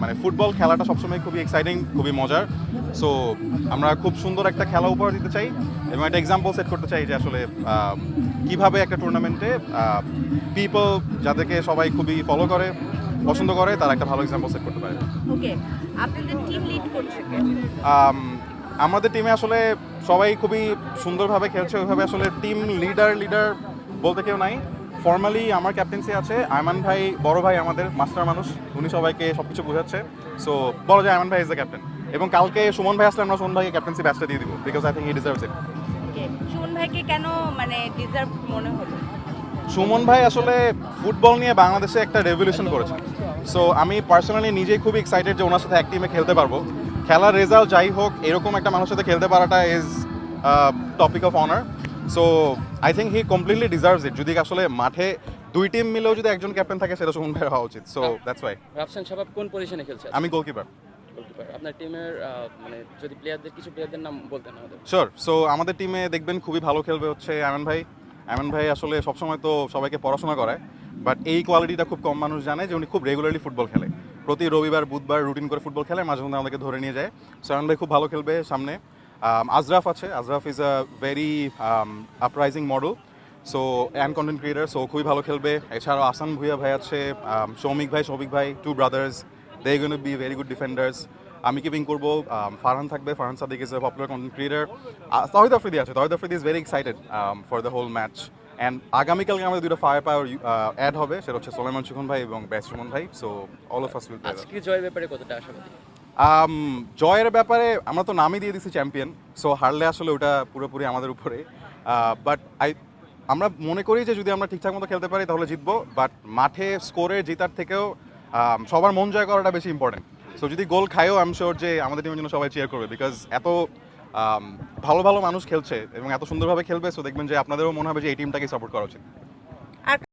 মানে ফুটবল খেলাটা সবসময় খুবই এক্সাইটিং খুবই মজার। সো আমরা খুব সুন্দর একটা খেলা উপহার দিতে চাই এবং একটা এক্সাম্পল সেট করতে চাই যে আসলে কীভাবে একটা টুর্নামেন্টে পিপল যাদেরকে সবাই খুবই ফলো করে পছন্দ করে তারা একটা ভালো এক্সাম্পল সেট করতে পারে। ওকে আপনাদের টিম লিড করছে আমাদের টিমে আসলে সবাই খুবই সুন্দরভাবে খেলছে ওইভাবে আসলে টিম লিডার লিডার বলতে কেউ নাই। ফর্মালি আমার ক্যাপ্টেন্সি আছে। আয়মান ভাই বড় ভাই আমাদের মাস্টার মানুষ। উনি সবাইকে সব কিছু বোঝাচ্ছে। সো বলা যায় আয়মান ভাই ইজ দ্য ক্যাপ্টেন এবং কালকে সুমন ভাই আসলে আমরা সুমন ভাইকে ক্যাপ্টেন্সি ব্যাচটা দিয়ে দিব because I think he deserves it Suman ভাইকে কেন মানে ডিজার্ভ মনে হলো? সুমন ভাই আসলে ফুটবল নিয়ে বাংলাদেশে একটা রেভলিউশন করেছে। সো আমি পার্সোনালি নিজেই খুব এক্সাইটেড যে ওনার সাথে এক টিমে খেলতে পারব। খেলার রেজাল্ট যাই হোক এরকম একটা মানুষের সাথে খেলতে পারাটা is topic of honour so I think he completely deserves it যদি আসলে মাঠে দুই টিম মিলেও যদি একজন ক্যাপ্টেন থাকে সেটা সুমন ভাইয়ের হওয়া উচিত। So that's why Rafsan Shabab কোন পজিশনে খেলছে আমি গোলকিপার আপনার টিমের মানে যদি প্লেয়ারদের কিছু প্লেয়ারদের নাম বলতেন আমাদের। শিওর সো আমাদের টিমে দেখবেন খুবই ভালো খেলবে হচ্ছে আয়মান ভাই। আয়মান ভাই আসলে সবসময় তো সবাইকে পড়াশোনা করায় বাট এই কোয়ালিটিটা খুব কম মানুষ জানে যে উনি খুব রেগুলারলি ফুটবল খেলে। প্রতি রবিবার বুধবার রুটিন করে ফুটবল খেলে মাঝে মধ্যে আমাদেরকে ধরে নিয়ে যায়। সো আয়মান ভাই খুব ভালো খেলবে সামনে। আজরাফ আছে। Azraf is a very uprising model so and content creator so খুবই ভালো খেলবে। এছাড়াও আসান ভুইয়া ভাই আছে সৌমিক ভাই সৌমিক ভাই two brothers they gonna be very good defenders আমি কিপিং করব? Um, ফারহান থাকবে। Farhan Sadik is a popular content creator Tohid Afridi আছে। Tohid Afridi is very excited for the whole match and আগামীকালকে আমাদের দুটো ফায়ার পাওয়ার অ্যাড হবে। সেটা হচ্ছে সোলেমান সুখন ভাই এবং ব্যাস সুমন ভাই। So all of us will আজকে জয়ের ব্যাপারে কতটা আশাবাদী? জয়ের ব্যাপারে আমরা তো নামই দিয়ে দিচ্ছি চ্যাম্পিয়ন সো হারলে আসলে ওটা পুরোপুরি আমাদের উপরে। বাট আই আমরা মনে করি যে যদি আমরা ঠিকঠাক মতো খেলতে পারি তাহলে জিতবো বাট মাঠে স্কোরে জেতার থেকেও সবার মন জয় করাটা বেশি ইম্পর্টেন্ট সো যদি গোল খায়ও আই এম শিওর যে আমাদের টিমের জন্য সবাই চেয়ার করবে বিকজ এত ভালো ভালো মানুষ খেলছে এবং এত সুন্দরভাবে খেলবে সো দেখবেন যে আপনাদেরও মনে হবে যে এই টিমটাকে সাপোর্ট করা উচিত।